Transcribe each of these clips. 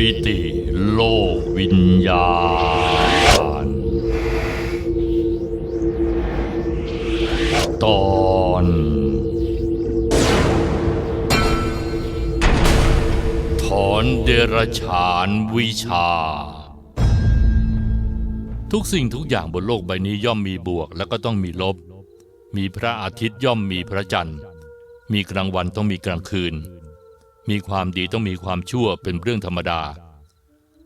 มิติโลกวิญญาณ ตอนถอนเดรฉานวิชา ทุกสิ่งทุกอย่างบนโลกใบนี้ย่อมมีบวกแล้วก็ต้องมีลบ มีพระอาทิตย์ย่อมมีพระจันทร์ มีกลางวันต้องมีกลางคืน มีความดีต้องมีความชั่วเป็นเรื่องธรรมดา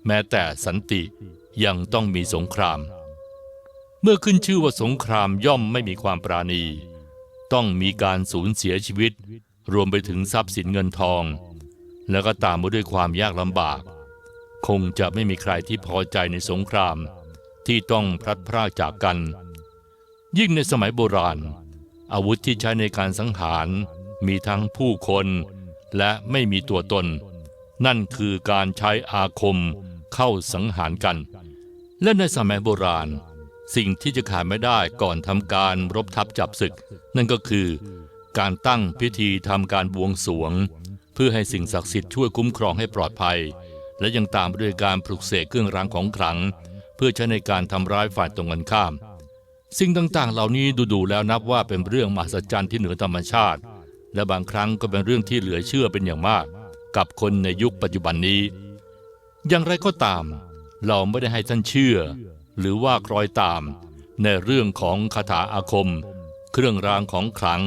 แม้แต่สันติยังต้องมีสงคราม เมื่อขึ้นชื่อว่าสงครามย่อมไม่มีความปราณี ต้องมีการสูญเสียชีวิต รวมไปถึงทรัพย์สินเงินทอง แล้วก็ตามมาด้วยความยากลำบาก คงจะไม่มีใครที่พอใจในสงครามที่ต้องพลัดพรากจากกัน ยิ่งในสมัยโบราณ อาวุธที่ใช้ในการสังหารมีทั้งผู้คน และไม่มีตัวตน นั่นคือการใช้อาคมเข้าสังหารกัน และในสมัยโบราณ สิ่งที่จะขาดไม่ได้ก่อนทำการรบทับจับศึก นั่นก็คือ การตั้งพิธีทำการบวงสรวง เพื่อให้สิ่งศักดิ์สิทธิ์ช่วยคุ้มครองให้ปลอดภัย และยังตามไปด้วยการปลุกเสกเครื่องรางของขลัง เพื่อใช้ในการทำร้ายฝ่ายตรงกันข้าม สิ่งต่างๆ เหล่านี้ดูๆแล้วนับว่าเป็นเรื่องมหัศจรรย์ที่เหนือธรรมชาติ และบางครั้งก็เป็นเรื่องที่เหลือเชื่อเป็นอย่างมาก กับคนในยุคปัจจุบันนี้ อย่างไรก็ตาม เราไม่ได้ให้ท่านเชื่อ หรือว่าคล้อยตาม ในเรื่องของคาถาอาคม เครื่องรางของขลัง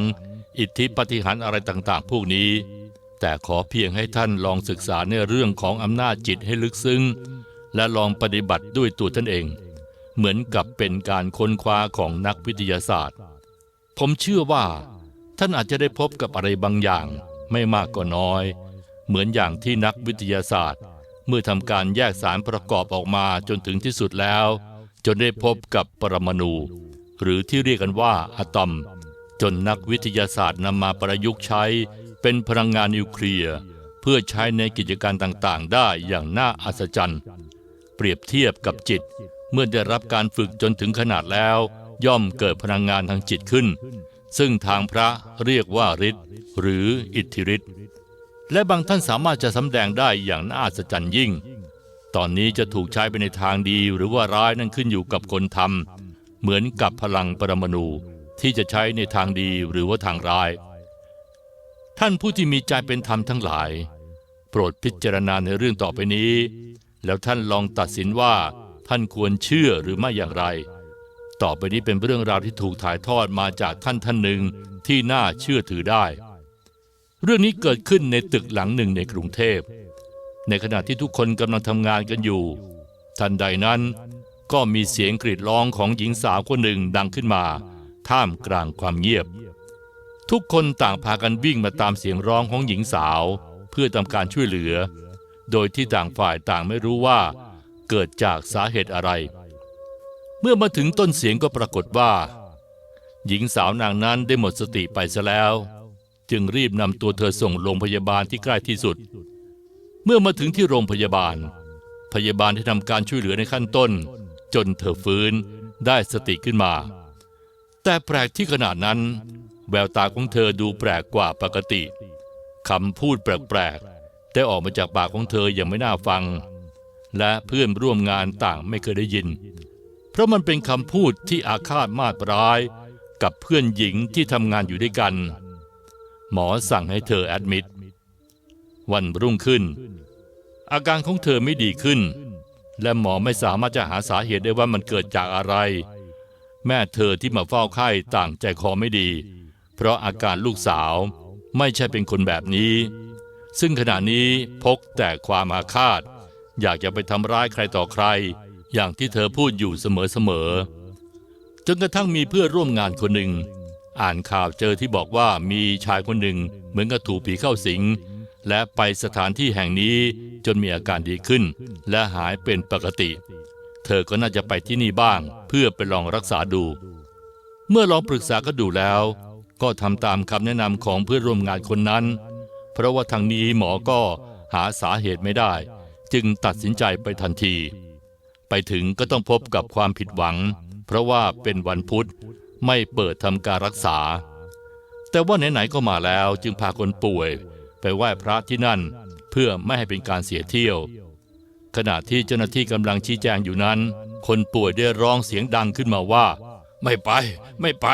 อิทธิปฏิหารอะไรต่างๆ พวกนี้ แต่ขอเพียงให้ท่านลองศึกษาในเรื่องของอำนาจจิตให้ลึกซึ้ง และลองปฏิบัติด้วยตัวท่านเอง เหมือนกับเป็นการค้นคว้าของนักวิทยาศาสตร์ ผมเชื่อว่า ท่านอาจจะได้พบกับอะไรบางอย่าง ไม่มากก็น้อย เหมือนอย่างที่นักวิทยาศาสตร์ เมื่อทำการแยกสารประกอบออกมาจนถึงที่สุดแล้ว จนได้พบกับปรมาณูหรือที่เรียกกันว่าอะตอม จนนักวิทยาศาสตร์นำมาประยุกต์ใช้ เป็นพลังงานนิวเคลียร์เพื่อใช้ในกิจการต่างๆ ได้อย่างน่าอัศจรรย์ เปรียบเทียบกับจิต เมื่อได้รับการฝึกจนถึงขนาดแล้ว ย่อมเกิดพลังงานทางจิตขึ้น ซึ่งทางพระเรียกว่าฤทธิ์หรืออิทธิฤทธิ์และบางท่านสามารถจะสำแดงได้อย่างน่าอัศจรรย์ยิ่ง ตอนนี้จะถูกใช้ไปในทางดีหรือว่าร้ายนั่นขึ้นอยู่กับคนทำเหมือนกับพลังปรมาณูที่จะใช้ในทางดีหรือว่าทางร้าย ท่านผู้ที่มีใจเป็นธรรมทั้งหลาย โปรดพิจารณาในเรื่องต่อไปนี้ แล้วท่านลองตัดสินว่าท่านควรเชื่อหรือไม่อย่างไร ต่อไปนี้เป็นเรื่องราวที่ถูกถ่ายทอดมาจากท่านท่านหนึ่งที่น่าเชื่อถือได้ เรื่องนี้เกิดขึ้นในตึกหลังหนึ่งในกรุงเทพ ในขณะที่ทุกคนกำลังทำงานกันอยู่ ทันใดนั้นก็มีเสียงกรีดร้องของหญิงสาวคนหนึ่งดังขึ้นมา ท่ามกลางความเงียบ ทุกคนต่างพากันวิ่งมาตามเสียงร้องของหญิงสาว เพื่อทำการช่วยเหลือ โดยที่ต่างฝ่ายต่างไม่รู้ว่า เกิดจากสาเหตุอะไร เมื่อมาถึงต้นเสียงก็ปรากฏว่า หญิงสาวนางนั้นได้หมดสติไปซะแล้ว จึงรีบนำตัวเธอส่งโรงพยาบาลที่ใกล้ที่สุด เมื่อมาถึงที่โรงพยาบาล พยาบาลได้ทำการช่วยเหลือในขั้นต้น จนเธอฟื้นได้สติขึ้นมา แต่แปลกที่ขนาดนั้น แววตาของเธอดูแปลกกว่าปกติคำพูดแปลกๆได้ออกมาจากปากของเธออย่างไม่น่าฟัง และเพื่อนร่วมงานต่างไม่เคยได้ยิน ราะมันเป็นคำพูดที่อาฆาตมาตร้าย กับเพื่อนหญิงที่ทำงานอยู่ด้วยกัน หมอสั่งให้เธอแอดมิด วันรุ่งขึ้น อาการของเธอไม่ดีขึ้น และหมอไม่สามารถจะหาสาเหตุได้ว่ามันเกิดจากอะไร แม่เธอที่มาเฝ้าไข้ต่างใจคอไม่ดี เพราะอาการลูกสาวไม่ใช่เป็นคนแบบนี้ ซึ่งขณะนี้พกแต่ความอาฆาต อยากจะไปทำร้ายใครต่อใคร อย่างที่เธอพูดอยู่เสมอๆจนกระทั่งมีเพื่อนร่วมงานคนหนึ่ง อ่านข่าวเจอที่บอกว่ามีชายคนหนึ่งเหมือนกับถูกผีเข้าสิง และไปสถานที่แห่งนี้จนมีอาการดีขึ้น และหายเป็นปกติ เธอก็น่าจะไปที่นี่บ้าง เพื่อไปลองรักษาดู เมื่อลองปรึกษาก็ดูแล้ว ก็ทำตามคำแนะนำของเพื่อนร่วมงานคนนั้น เพราะว่าทางนี้หมอก็หาสาเหตุไม่ได้ จึงตัดสินใจไปทันที ไปถึงก็ต้องพบกับความผิดหวัง เพราะว่าเป็นวันพุธไม่เปิดทำการรักษา แต่ว่าไหนๆก็มาแล้วจึงพาคนป่วย ไปไหว้พระที่นั่น เพื่อไม่ให้เป็นการเสียเที่ยว ขณะที่เจ้าหน้าที่กำลังชี้แจงอยู่นั้น คนป่วยได้ร้องเสียงดังขึ้นมาว่า ไม่ไป ไม่ไป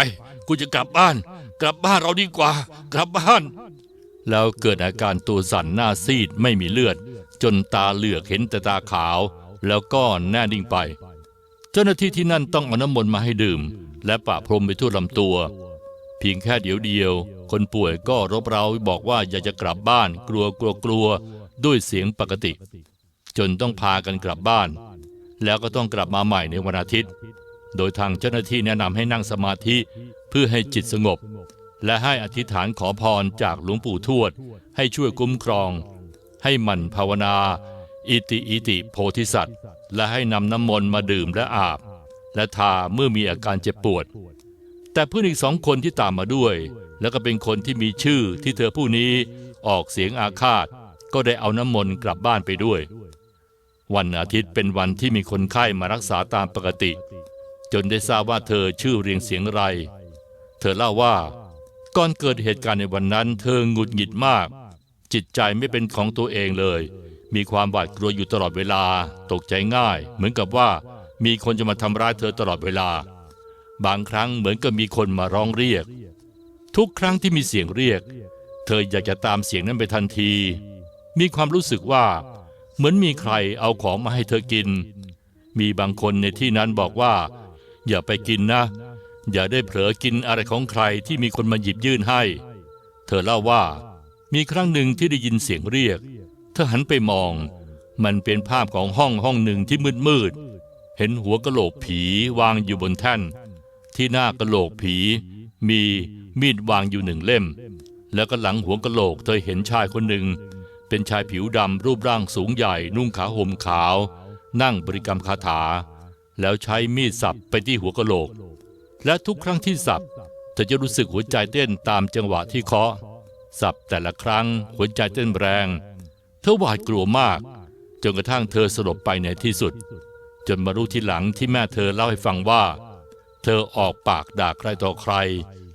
กูจะกลับบ้าน กลับบ้านเราดีกว่า กลับบ้าน แล้วเกิดอาการตัวสั่นหน้าซีดไม่มีเลือด จนตาเหลือกเห็นแต่ตาขาว แล้วก็แน่นิ่งไป เจ้าหน้าที่ที่นั่นต้องเอาน้ำมนต์มาให้ดื่ม และปะพรมไปทั่วลำตัว เพียงแค่เดียวเดียว คนป่วยก็รบเร้าบอกว่าอยากจะกลับบ้าน กลัวกลัวกลัวด้วยเสียงปกติ จนต้องพากันกลับบ้าน แล้วก็ต้องกลับมาใหม่ในวันอาทิตย์ โดยทางเจ้าหน้าที่แนะนำให้นั่งสมาธิเพื่อให้จิตสงบ และให้อธิษฐานขอพรจากหลวงปู่ทวด ให้ช่วยคุ้มครอง ให้มันภาวนา อิติอิติโพธิสัตว์ และให้นำน้ำมนต์มาดื่มและอาบ และทาเมื่อมีอาการเจ็บปวด แต่เพื่อนอีกสองคนที่ตามมาด้วย แล้วก็เป็นคนที่มีชื่อที่เธอผู้นี้ออกเสียงอาฆาต ก็ได้เอาน้ำมนต์กลับบ้านไปด้วย วันอาทิตย์เป็นวันที่มีคนไข้มารักษาตามปกติ จนได้ทราบว่าเธอชื่อเรียงเสียงไร เธอเล่าว่า ก่อนเกิดเหตุการณ์ในวันนั้น เธอหงุดหงิดมาก จิตใจไม่เป็นของตัวเองเลย มีความหวาดกลัวอยู่ตลอดเวลา ตกใจง่าย เหมือนกับว่ามีคนจะมาทำร้ายเธอตลอดเวลา บางครั้งเหมือนกับมีคนมาร้องเรียก ทุกครั้งที่มีเสียงเรียก เธออยากจะตามเสียงนั้นไปทันที มีความรู้สึกว่า เหมือนมีใครเอาของมาให้เธอกิน มีบางคนในที่นั้นบอกว่า อย่าไปกินนะ อย่าได้เผลอกินอะไรของใครที่มีคนมาหยิบยื่นให้ เธอเล่าว่า มีครั้งหนึ่งที่ได้ยินเสียงเรียก เธอหันไปมอง มันเป็นภาพของห้องห้องหนึ่งที่มืดมืด เห็นหัวกะโหลกผีวางอยู่บนแท่น ที่หน้ากะโหลกผีมีมีดวางอยู่หนึ่งเล่ม แล้วก็หลังหัวกะโหลกเธอเห็นชายคนหนึ่ง เป็นชายผิวดำรูปร่างสูงใหญ่ นุ่งขาห่มขาว นั่งบริกรรมคาถา แล้วใช้มีดสับไปที่หัวกะโหลก และทุกครั้งที่สับเธอจะรู้สึกหัวใจเต้นตามจังหวะที่เคาะ สับแต่ละครั้งหัวใจเต้นแรง เธอหวาดกลัวมาก จนกระทั่งเธอสลบไปในที่สุด จนมารู้ทีหลังที่แม่เธอเล่าให้ฟังว่า เธอออกปากด่าใครต่อใคร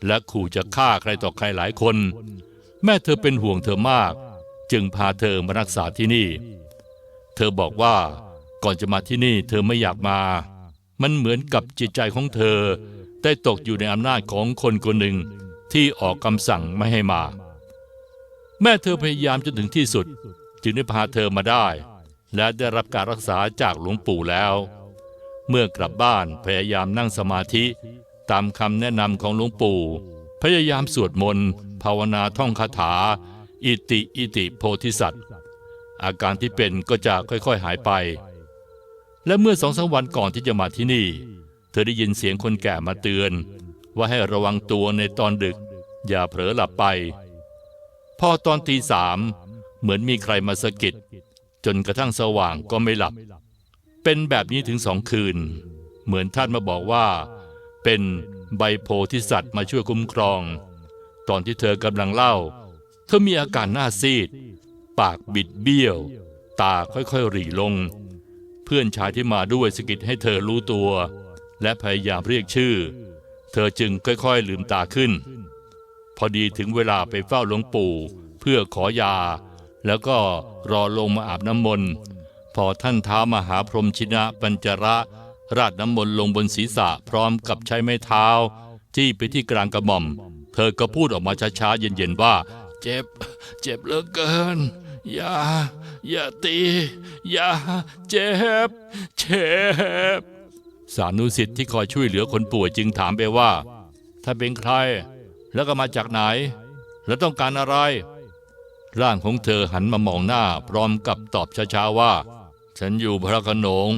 และขู่จะฆ่าใครต่อใครหลายคน แม่เธอเป็นห่วงเธอมาก จึงพาเธอมารักษาที่นี่ เธอบอกว่าก่อนจะมาที่นี่เธอไม่อยากมา มันเหมือนกับจิตใจของเธอ ได้ตกอยู่ในอำนาจของคนคนหนึ่งที่ออกคำสั่งไม่ให้มา แม่เธอพยายามจนถึงที่สุด จึงได้พาเธอมาได้ และได้รับการรักษาจากหลวงปู่แล้ว เมื่อกลับบ้านพยายามนั่งสมาธิ ตามคำแนะนำของหลวงปู่ พยายามสวดมนต์ภาวนาท่องคาถา อิติอิติโพธิสัตว์อาการที่เป็นก็จะค่อยๆหายไป และเมื่อสองสามวันก่อนที่จะมาที่นี่ เธอได้ยินเสียงคนแก่มาเตือน ว่าให้ระวังตัวในตอนดึก อย่าเผลอหลับไป พอตอนตีสาม เหมือนมีใครมาสะกิด จนกระทั่งสว่างก็ไม่หลับ เป็นแบบนี้ถึงสองคืน เหมือนท่านมาบอกว่า เป็นใบโพธิสัตว์มาช่วยคุ้มครอง ตอนที่เธอกำลังเล่า เธอมีอาการหน้าซีด ปากบิดเบี้ยว ตาค่อยๆหรี่ลง เพื่อนชายที่มาด้วยสะกิดให้เธอรู้ตัว และพยายามเรียกชื่อ เธอจึงค่อยๆลืมตาขึ้น พอดีถึงเวลาไปเฝ้าหลวงปู่เพื่อขอยา แล้วก็รอลงมาอาบน้ำมนต์ พอท่านเท้ามหาพรหมชินะปัญจระ ราดน้ำมนต์ลงบนศีรษะพร้อมกับใช้ไม้เท้า จี้ไปที่กลางกระหม่อม เธอก็พูดออกมาช้าๆเย็นๆว่า เจ็บ เจ็บเหลือเกิน อย่า อย่าตี อย่า เจ็บ เจ็บ สานุสิทธิ์ที่คอยช่วยเหลือคนป่วยจึงถามไปว่า ถ้าเป็นใคร แล้วก็มาจากไหน แล้วต้องการอะไร ร่างของเธอหันมามองหน้า พร้อมกับตอบช้าๆว่า ฉันอยู่พระขนง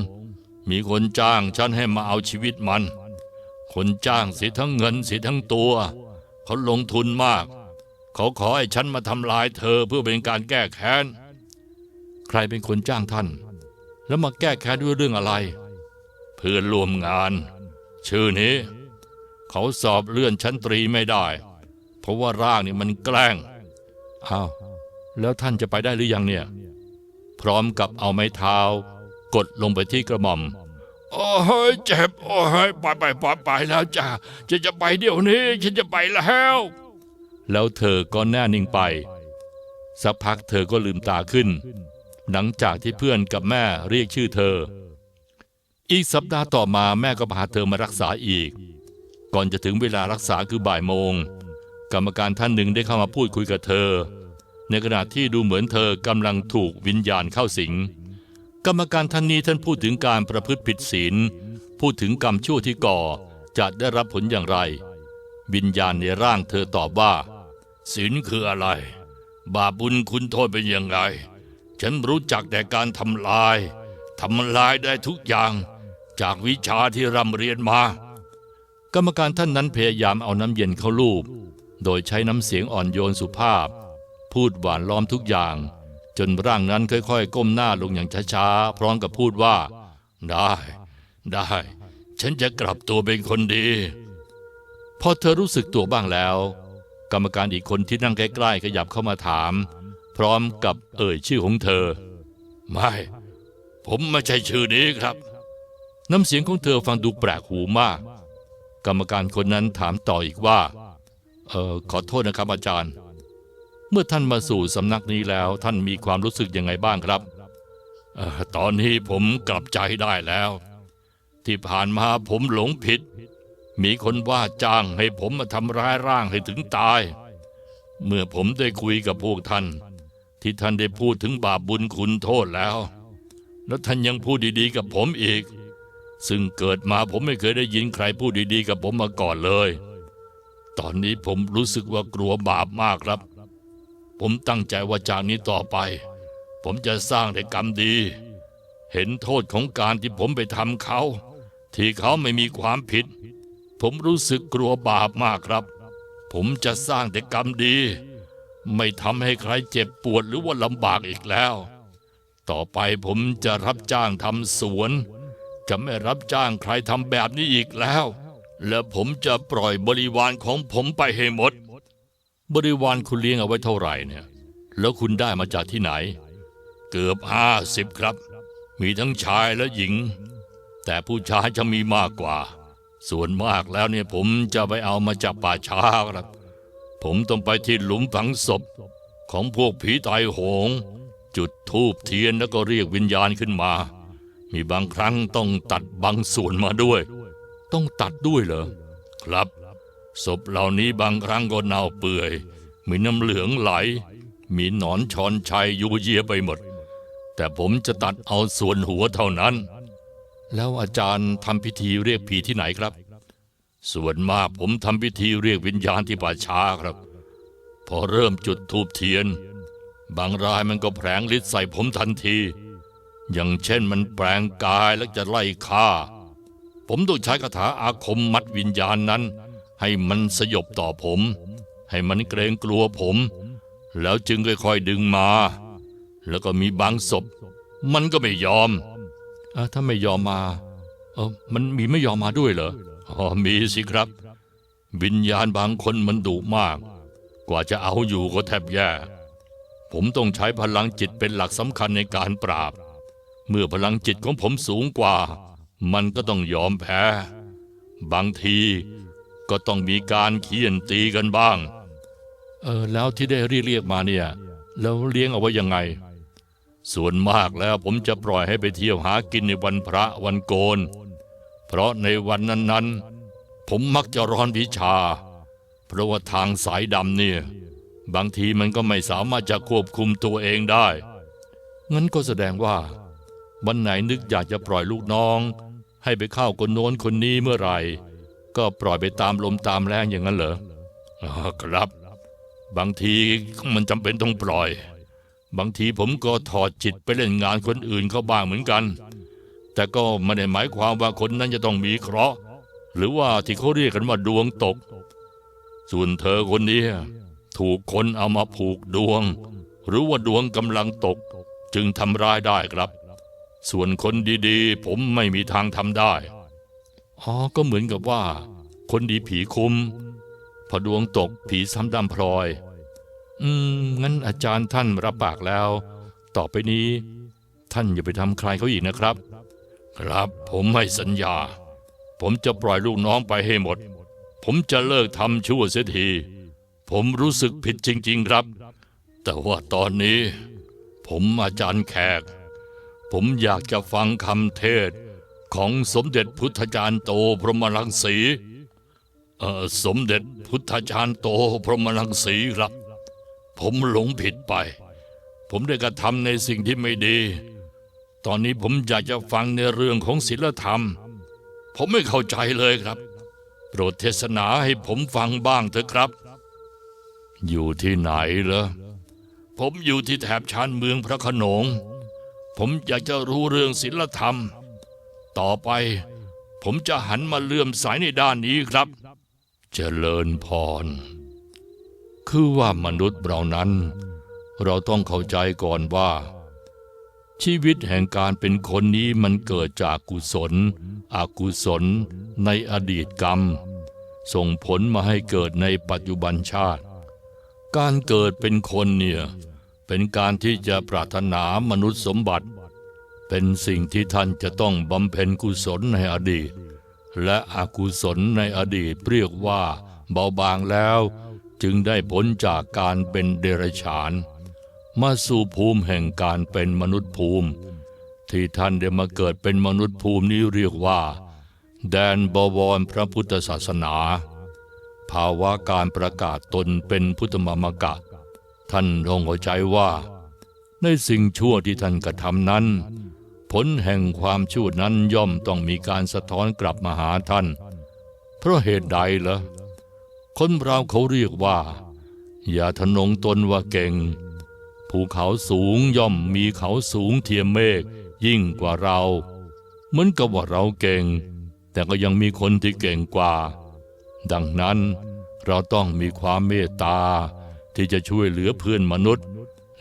มีคนจ้างฉันให้มาเอาชีวิตมัน คนจ้างเสียทั้งเงินเสียทั้งตัว เขาลงทุนมาก เขาขอให้ฉันมาทำลายเธอเพื่อเป็นการแก้แค้น ใครเป็นคนจ้างท่าน แล้วมาแก้แค้นด้วยเรื่องอะไร เพื่อนร่วมงาน ชื่อนี้ เขาสอบเลื่อนชั้นตรีไม่ได้ เพราะว่าร่างนี่มันแกล้งอ้าว แล้วท่านจะไปได้หรือยังเนี่ย พร้อมกับเอาไม้เท้า กดลงไปที่กระหม่อม โอ้ยเจ็บ โอ้ยไปไปไปไปแล้วจ้าจะจะไปเดี๋ยวนี้ฉันจะไปแล้ว แล้วเธอก็แน่นิ่งไป สักพักเธอก็ลืมตาขึ้น หลังจากที่เพื่อนกับแม่เรียกชื่อเธอ อีกสัปดาห์ต่อมาแม่ก็พาเธอมารักษาอีก ก่อนจะถึงเวลารักษาคือบ่ายโมง กรรมการท่านหนึ่งได้เข้ามาพูดคุยกับเธอ ในขณะที่ดูเหมือนเธอกำลังถูกวิญญาณเข้าสิง กรรมการท่านนี้ท่านพูดถึงการประพฤติผิดศีล พูดถึงกรรมชั่วที่ก่อจะได้รับผลอย่างไร วิญญาณในร่างเธอตอบว่าศีลคืออะไร บาปบุญคุณโทษเป็นยังไง ฉันรู้จักแต่การทำลายทำลายได้ทุกอย่าง จากวิชาที่ร่ำเรียนมา กรรมการท่านนั้นพยายามเอาน้ำเย็นเข้าลูบโดยใช้น้ำเสียงอ่อนโยนสุภาพ พูดหวานล้อมทุกอย่าง จนร่างนั้นค่อยๆ ก้มหน้าลงอย่างช้าๆ พร้อมกับพูดว่า ได้ ได้ ฉันจะกลับตัวเป็นคนดี พอเธอรู้สึกตัวบ้างแล้ว กรรมการอีกคนที่นั่งใกล้ๆขยับเข้ามาถาม พร้อมกับเอ่ยชื่อของเธอ ไม่ ผมไม่ใช่ชื่อนี้ครับ น้ำเสียงของเธอฟังดูแปลกหูมาก กรรมการคนนั้นถามต่ออีกว่า เออขอโทษนะครับอาจารย์ เมื่อท่านมาสู่สำนักนี้แล้ว ท่านมีความรู้สึกยังไงบ้างครับออตอนนี้ผมกลับใจได้แล้ว ที่ผ่านมาผมหลงผิด มีคนว่าจ้างให้ผมมาทำร้ายร่างให้ถึงตาย เมื่อผมได้คุยกับพวกท่าน ที่ท่านได้พูดถึงบาปบุญคุณโทษแล้ว แล้วท่านยังพูดดีๆกับผมอีก ซึ่งเกิดมาผมไม่เคยได้ยินใครพูดดีๆกับผมมาก่อนเลย ตอนนี้ผมรู้สึกว่ากลัวบาปมากครับ ผมตั้งใจว่าจากนี้ต่อไป ผมจะสร้างแต่กรรมดี เห็นโทษของการที่ผมไปทำเขา ที่เขาไม่มีความผิด ผมรู้สึกกลัวบาปมากครับ ผมจะสร้างแต่กรรมดี ไม่ทำให้ใครเจ็บปวดหรือว่าลำบากอีกแล้ว ต่อไปผมจะรับจ้างทำสวน จะไม่รับจ้างใครทำแบบนี้อีกแล้ว และผมจะปล่อยบริวารของผมไปให้หมด บริวารคุณเลี้ยงเอาไว้เท่าไหร่เนี่ย แล้วคุณได้มาจากที่ไหน เกือบห้าสิบครับ มีทั้งชายและหญิง แต่ผู้ชายจะมีมากกว่า ส่วนมากแล้วเนี่ยผมจะไปเอามาจากป่าช้าครับ ผมต้องไปที่หลุมฝังศพ ของพวกผีตายโหง จุดธูปเทียนแล้วก็เรียกวิญญาณขึ้นมา มีบางครั้งต้องตัดบางส่วนมาด้วย ต้องตัดด้วยเหรอ ครับ ศพเหล่านี้บางครั้งก็เน่าเปื่อย มีน้ำเหลืองไหล มีหนอนชอนชัยยูเยียไปหมด แต่ผมจะตัดเอาส่วนหัวเท่านั้น แล้วอาจารย์ทำพิธีเรียกผีที่ไหนครับ ส่วนมากผมทำพิธีเรียกวิญญาณที่ป่าช้าครับ พอเริ่มจุดธูปเทียน บางรายมันก็แผลงฤทธิ์ใส่ผมทันที อย่างเช่นมันแปลงกายแล้วจะไล่ฆ่า ผมต้องใช้คาถาอาคมมัดวิญญาณนั้น ให้มันสยบต่อผม ให้มันเกรงกลัวผม แล้วจึงค่อยๆดึงมา แล้วก็มีบางศพ มันก็ไม่ยอมออถ้าไม่ยอมมาเออมันมีไม่ยอมมาด้วยเหรออ๋อมีสิครับ วิญญาณบางคนมันดุมาก กว่าจะเอาอยู่ก็แทบแย่ ผมต้องใช้พลังจิตเป็นหลักสำคัญในการปราบ เมื่อพลังจิตของผมสูงกว่า มันก็ต้องยอมแพ้ บางที ก็ต้องมีการเคี่ยนตีกันบ้าง เออแล้วที่ได้เรียกเรียกมาเนี่ย แล้วเลี้ยงเอาไว้ยังไง ส่วนมากแล้วผมจะปล่อยให้ไปเที่ยวหากินในวันพระวันโกน เพราะในวันนั้นๆ ผมมักจะร้อนวิชา เพราะว่าทางสายดำเนี่ยบางทีมันก็ไม่สามารถจะควบคุมตัวเองได้ งั้นก็แสดงว่า วันไหนนึกอยากจะปล่อยลูกน้อง ให้ไปเข้าคนโน้นคนนี้เมื่อไหร่ ก็ปล่อยไปตามลมตามแรงอย่างนั้นเหรออครับ บางทีมันจำเป็นต้องปล่อย บางทีผมก็ถอดจิตไปเล่นงานคนอื่นเขาบ้างเหมือนกัน แต่ก็ไม่ได้หมายความว่าคนนั้นจะต้องมีเคราะห์หรือว่าที่เขาเรียกกันว่าดวงตก ส่วนเธอคนนี้ถูกคนเอามาผูกดวง หรือว่าดวงกำลังตก จึงทำร้ายได้ครับ ส่วนคนดีๆ ผมไม่มีทางทำได้ อ๋อ ก็เหมือนกับว่า คนดีผีคุ้ม พอดวงตกผีซ้ำดำพลอย อืม งั้นอาจารย์ท่านรับปากแล้ว ต่อไปนี้ ท่านอย่าไปทำใครเขาอีกนะครับ ครับ ผมให้สัญญา ผมจะปล่อยลูกน้องไปให้หมด ผมจะเลิกทำชั่วเสียที ผมรู้สึกผิดจริง ๆ ครับ แต่ว่าตอนนี้ ผมอาจารย์แขก ผมอยากจะฟังคำเทศ ของสมเด็จพุทธจารย์โตพรหมรังสีสมเด็จพุทธจารย์โตพรหมรังสีครับ ผมหลงผิดไป ผมได้กระทำในสิ่งที่ไม่ดี ตอนนี้ผมอยากจะฟังในเรื่องของศีลธรรม ผมไม่เข้าใจเลยครับ โปรดเทศนาให้ผมฟังบ้างเถอะครับ อยู่ที่ไหนเหรอผมอยู่ที่แถบชานเมืองพระขนง ผมอยากจะรู้เรื่องศีลธรรม ต่อไป ผมจะหันมาเลื่อมสายในด้านนี้ครับเจริญพร คือว่ามนุษย์เรานั้น เราต้องเข้าใจก่อนว่า ชีวิตแห่งการเป็นคนนี้มันเกิดจากกุศล อกุศล ในอดีตกรรม ส่งผลมาให้เกิดในปัจจุบันชาติ การเกิดเป็นคนเนี่ยเป็นการที่จะปรารถนามนุษย์สมบัติ เป็นสิ่งที่ท่านจะต้องบำเพ็ญกุศลในอดีต และอกุศลในอดีตเรียกว่าเบาบางแล้ว จึงได้ผลจากการเป็นเดรัจฉาน มาสู่ภูมิแห่งการเป็นมนุษย์ภูมิ ที่ท่านได้มาเกิดเป็นมนุษย์ภูมินี้เรียกว่า แดนบวรพระพุทธศาสนา ภาวะการประกาศตนเป็นพุทธมามกะ ท่านต้องเข้าใจว่า ในสิ่งชั่วที่ท่านกระทำนั้น ผลแห่งความชั่วนั้นย่อมต้องมีการสะท้อนกลับมาหาท่าน เพราะเหตุใดล่ะคนเราเขาเรียกว่า อย่าทนงตนว่าเก่ง ภูเขาสูงย่อมมีเขาสูงเทียมเมฆยิ่งกว่าเรา เหมือนกับว่าเราเก่ง แต่ก็ยังมีคนที่เก่งกว่า ดังนั้นเราต้องมีความเมตตาที่จะช่วยเหลือเพื่อนมนุษย์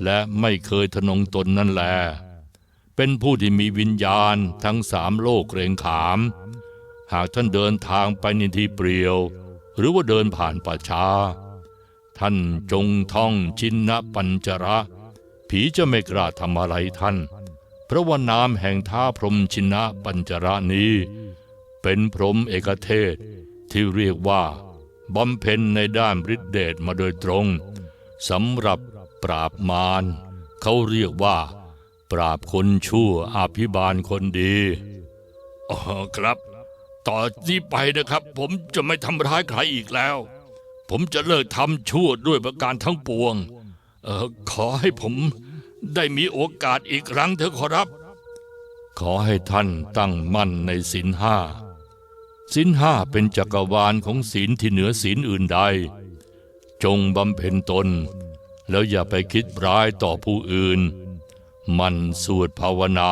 และไม่เคยทนงตนนั่นแหละ เป็นผู้ที่มีวิญญาณทั้งสามโลกเรงขาม หากท่านเดินทางไปในที่เปลี่ยว หรือว่าเดินผ่านป่าช้า ท่านจงท่องชินนปัญจระ ผีจะไม่กล้าทำอะไรท่าน เพราะว่านามแห่งท้าพรมชินนปัญจระนี้ เป็นพรมเอกเทศที่เรียกว่าบำเพ็ญในด้านฤทธิเดชมาโดยตรงสำหรับปราบมารเขาเรียกว่า ปราบคนชั่วอภิบาลคนดีอ๋อครับ ต่อที่ไปนะครับ ผมจะไม่ทำร้ายใครอีกแล้ว ผมจะเลิกทำชั่วด้วยประการทั้งปวง เออขอให้ผมได้มีโอกาสอีกครั้งเถอะขอรับ ขอให้ท่านตั้งมั่นในศีลห้าศีลห้าเป็นจักรวาลของศีลที่เหนือศีลอื่นใด จงบำเพ็ญตน แล้วอย่าไปคิดร้ายต่อผู้อื่น มันสวดภาวนา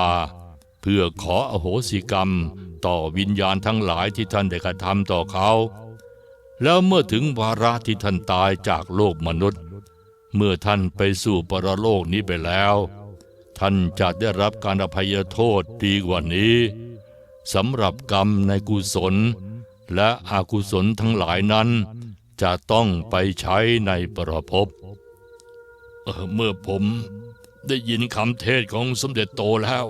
เพื่อขออโหสิกรรมต่อวิญญาณทั้งหลายที่ท่านได้กระทำต่อเขา แล้วเมื่อถึงวาระที่ท่านตายจากโลกมนุษย์ เมื่อท่านไปสู่ปรโลกนี้ไปแล้ว ท่านจะได้รับการอภัยโทษดีกว่านี้สำหรับกรรมในกุศล และอกุศลทั้งหลายนั้น จะต้องไปใช้ในปรภพเออเมื่อผม ได้ยินคำเทศของสมเด็จโตแล้ว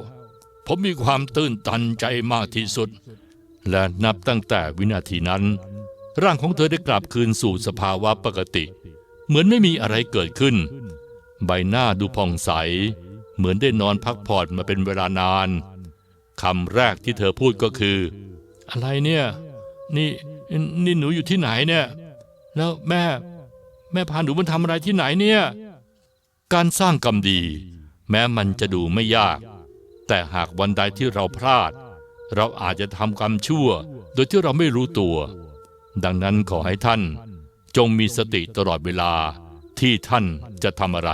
ผมมีความตื้นตันใจมากที่สุด และนับตั้งแต่วินาทีนั้น ร่างของเธอได้กลับคืนสู่สภาวะปกติ เหมือนไม่มีอะไรเกิดขึ้น ใบหน้าดูผ่องใส เหมือนได้นอนพักผ่อนมาเป็นเวลานานคำแรกที่เธอพูดก็คือ อะไรเนี่ย นี่นี่หนูอยู่ที่ไหนเนี่ย แล้วแม่ แม่พาหนูมาทำอะไรที่ไหนเนี่ย การสร้างกรรมดี แม้มันจะดูไม่ยาก แต่หากวันใดที่เราพลาด เราอาจจะทำกรรมชั่ว โดยที่เราไม่รู้ตัว ดังนั้นขอให้ท่าน จงมีสติตลอดเวลาที่ท่านจะทำอะไร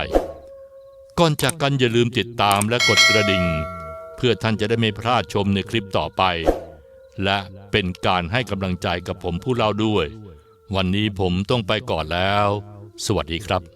ก่อนจากกันอย่าลืมติดตามและกดกระดิ่ง เพื่อท่านจะได้ไม่พลาดชมในคลิปต่อไป และเป็นการให้กำลังใจกับผมผู้เล่าด้วย วันนี้ผมต้องไปก่อนแล้ว สวัสดีครับ